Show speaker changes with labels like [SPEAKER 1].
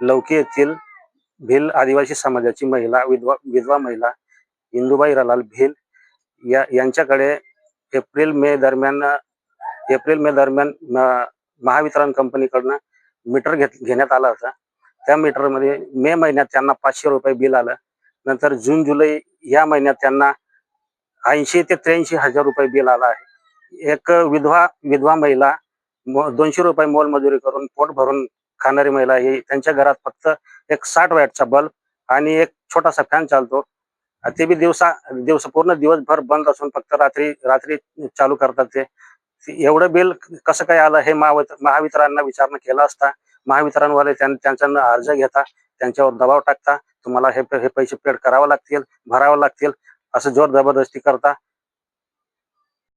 [SPEAKER 1] लौकी येथील भिल आदिवासी समाजाची महिला विधवा विधवा महिला इंदुबाई रलाल भिल या यांच्याकडे एप्रिल मे दरम्यान एप्रिल मे दरम्यान महावितरण कंपनीकडनं मीटर घेत घेण्यात आला होता. त्या मीटरमध्ये मे महिन्यात त्यांना पाचशे रुपये बिल आलं. नंतर जून जुलै या महिन्यात त्यांना ऐंशी ते त्र्याऐंशी हजार रुपये बिल आलं आहे. एक विधवा विधवा महिला दोनशे रुपये मोलमजुरी करून पोट भरून खाणारी महिला ही त्यांच्या घरात फक्त एक साठ वॅटचा बल्ब आणि एक छोटासा फॅन चालतो. ते बी दिवसा दिवस पूर्ण दिवसभर बंद असून फक्त रात्री रात्री चालू करतात ते. एवढं बिल कसं काय आलं हे महावितरांना विचारणा केला असता महावितरणवाले त्यां- त्यांच्यानं अर्ज घेता त्यांच्यावर दबाव टाकता तुम्हाला हे हे पैसे पेड करावे लागतील भरावे लागतील असं जोर जबरदस्ती करता